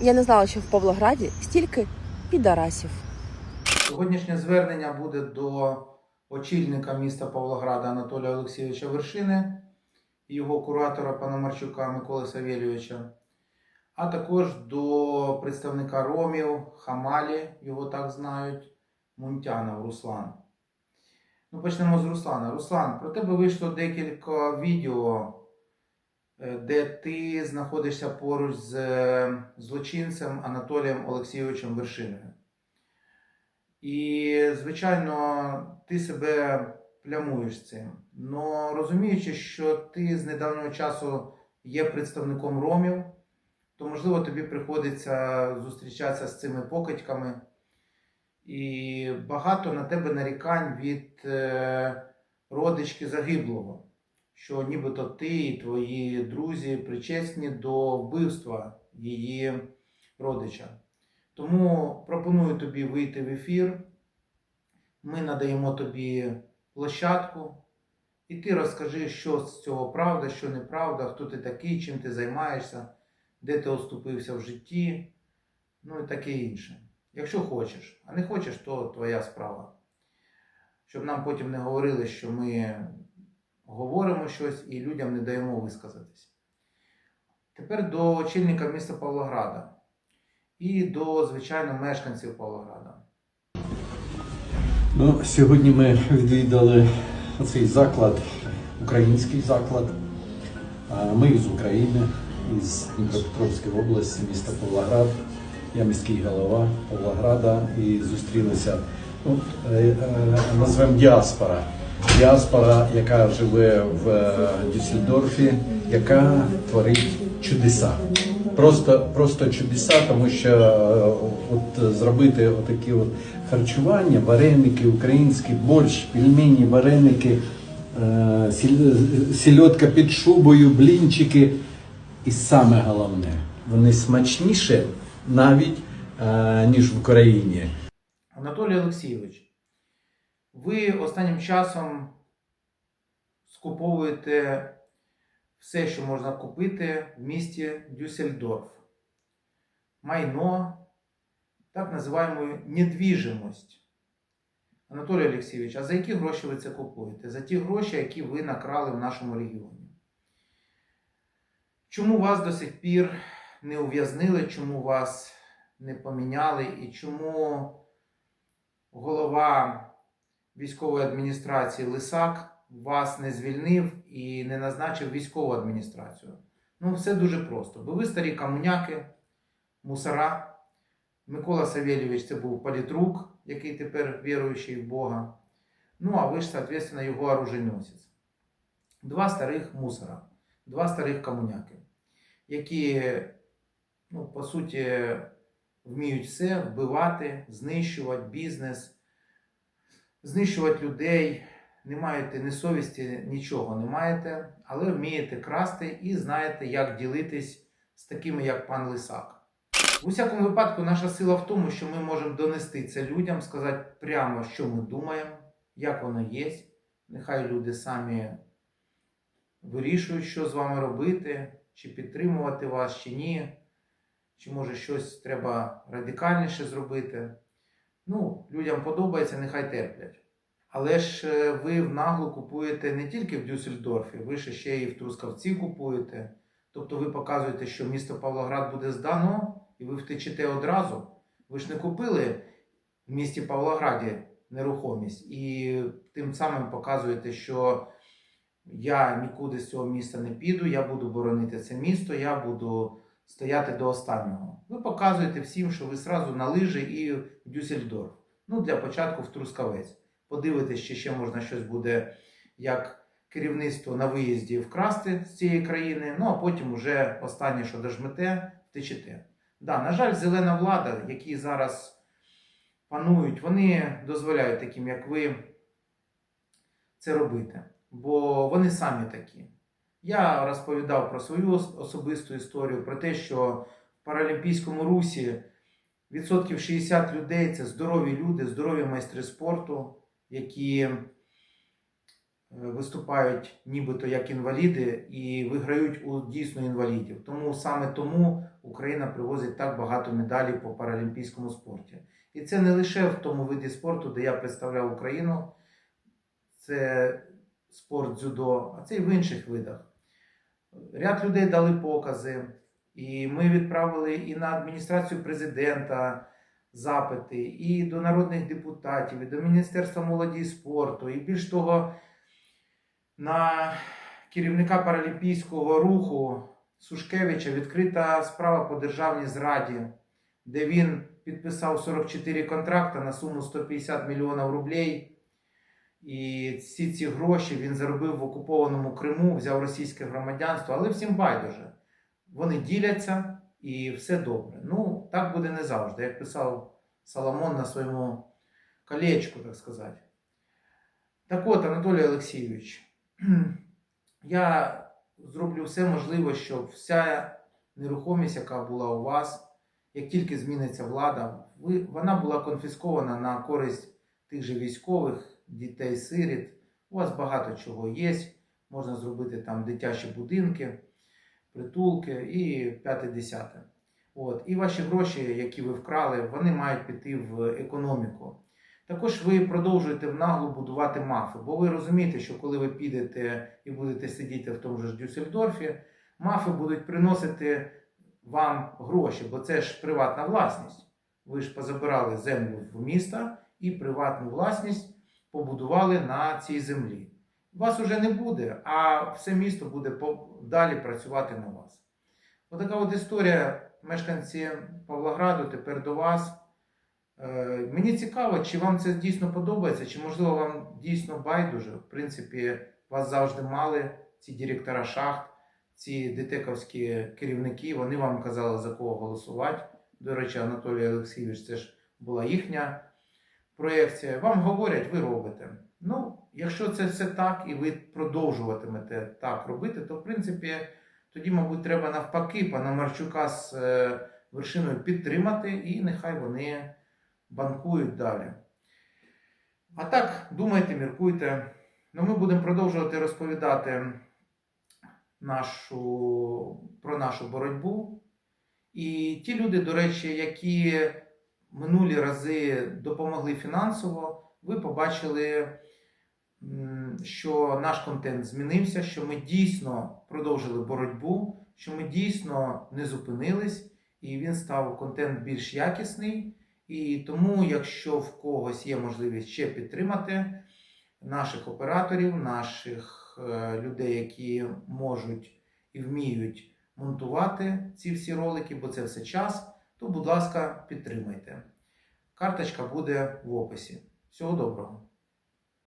Я не знала, що в Павлограді стільки підарасів. Сьогоднішнє звернення буде до очільника міста Павлограда Анатолія Олексійовича Вершини його куратора Пономарчука Миколи Савєлійовича, а також до представника Ромів, Хамалі, його так знають, Мунтянов Руслан. Ну, почнемо з Руслана. Руслан, про тебе вийшло декілька відео, де ти знаходишся поруч з е, злочинцем Анатолієм Олексійовичем Вершиною. І, звичайно, ти себе плямуєш цим. Но розуміючи, що ти з недавнього часу є представником ромів, то, можливо, тобі приходиться зустрічатися з цими покидьками. І багато на тебе нарікань від е, родички загиблого, що нібито ти і твої друзі причесні до вбивства її родича. Тому пропоную тобі вийти в ефір. Ми надаємо тобі площадку, і ти розкажи, що з цього правда, що неправда, хто ти такий, чим ти займаєшся, де ти оступився в житті, ну і таке інше. Якщо хочеш, а не хочеш, то твоя справа. Щоб нам потім не говорили, що ми говоримо щось і людям не даємо висказатись. Тепер до очільника міста Павлограда і до, звичайно, мешканців Павлограда. Ну, сьогодні ми відвідали цей заклад, український заклад. Ми з України, із Дніпропетровської області, міста Павлоград. Я міський голова Павлограда і зустрілися. Ну, е, е, назвемо діаспора. Діаспора, яка живе в е, Дюссельдорфі, яка творить чудеса. Просто, просто чудеса, тому що е, от зробити отакі от харчування, вареники, український борщ, пельмені, вареники, е, сільотка під шубою, блінчики. І саме головне, вони смачніше навіть ніж в Україні. Анатолій Олексійович, ви останнім часом скуповуєте все, що можна купити в місті Дюссельдорф. Майно, так називаємо недвіжимость. Анатолій Олексійович, а за які гроші ви це купуєте? За ті гроші, які ви накрали в нашому регіоні. Чому вас до сих пір не ув'язнили, чому вас не поміняли і чому голова військової адміністрації Лисак вас не звільнив і не назначив військову адміністрацію? Ну, все дуже просто. Бо ви старі комуняки, мусора. Микола Савельович це був політрук, який тепер віруючий в Бога. Ну, а ви ж, соответственно, його оруженосець. Два старих мусора, два старих комуняки, які, ну, по суті, вміють все вбивати, знищувати бізнес, знищувати людей. Не маєте ні совісті, нічого не маєте, але вмієте красти і знаєте, як ділитись з такими, як пан Лисак. В усякому випадку, наша сила в тому, що ми можемо донести це людям, сказати прямо, що ми думаємо, як воно є. Нехай люди самі вирішують, що з вами робити, чи підтримувати вас, чи ні, чи може щось треба радикальніше зробити. Ну, людям подобається, нехай терплять. Але ж е, ви в наглу купуєте не тільки в Дюссельдорфі, ви ще і в Трускавці купуєте. Тобто ви показуєте, що місто Павлоград буде здано, і ви втечете одразу. Ви ж не купили в місті Павлограді нерухомість і тим самим показуєте, що я нікуди з цього міста не піду, я буду боронити це місто, я буду стояти до останнього. Ви показуєте всім, що ви зразу на лижі і в Дюссельдорф. Ну, для початку в Трускавець. Подивитись, чи ще можна щось буде як керівництво на виїзді вкрасти з цієї країни, ну а потім уже останнє, що дожмете, втечете. Да, на жаль, зелена влада, які зараз панують, вони дозволяють таким, як ви, це робити. Бо вони самі такі. Я розповідав про свою особисту історію, про те, що в Паралімпійському русі відсотків 60 людей це здорові люди, здорові майстри спорту, які виступають нібито як інваліди і виграють у дійсно інвалідів. Тому саме тому Україна привозить так багато медалей по паралімпійському спорті. І це не лише в тому виді спорту, де я представляв Україну, це спорт дзюдо, а це і в інших видах. Ряд людей дали покази, і ми відправили і на адміністрацію президента запити, і до народних депутатів, і до Міністерства молоді і спорту, і більш того, на керівника паралімпійського руху Сушкевича відкрита справа по державній зраді, де він підписав 44 контракти на суму 150 мільйонів рублей. І всі ці гроші він заробив в окупованому Криму, взяв російське громадянство, але всім байдуже. Вони діляться і все добре. Ну, так буде не завжди, як писав Соломон на своєму колечку, так сказати. Так от, Анатолій Олексійович, я зроблю все можливе, щоб вся нерухомість, яка була у вас, як тільки зміниться влада, вона була конфіскована на користь тих же військових, дітей, сиріт. У вас багато чого є. Можна зробити там дитячі будинки, притулки і п'яте-десяте. От. І ваші гроші, які ви вкрали, вони мають піти в економіку. Також ви продовжуєте в наглу будувати мафи, бо ви розумієте, що коли ви підете і будете сидіти в тому ж Дюссельдорфі, мафи будуть приносити вам гроші, бо це ж приватна власність. Ви ж позабирали землю в міста і приватну власність побудували на цій землі. Вас уже не буде, а все місто буде далі працювати на вас. Отака от історія мешканці Павлограду тепер до вас. Е, Мені цікаво, чи вам це дійсно подобається, чи можливо вам дійсно байдуже. В принципі, вас завжди мали ці директора шахт, ці дитековські керівники, вони вам казали за кого голосувати. До речі, Анатолій Олексійович, це ж була їхня проєкція. Вам говорять, ви робите. Ну, якщо це все так, і ви продовжуватимете так робити, то в принципі тоді, мабуть, треба навпаки пана Марчука з е, вершиною підтримати, і нехай вони банкують далі. А так, думайте, міркуйте. Ну, ми будемо продовжувати розповідати нашу, про нашу боротьбу. І ті люди, до речі, які минулі рази допомогли фінансово, ви побачили, що наш контент змінився, що ми дійсно продовжили боротьбу, що ми дійсно не зупинились, і він став контент більш якісний. І тому, якщо в когось є можливість ще підтримати наших операторів, наших е, людей, які можуть і вміють монтувати ці всі ролики, бо це все час, то, будь ласка, підтримайте. Карточка буде в описі. Всього доброго!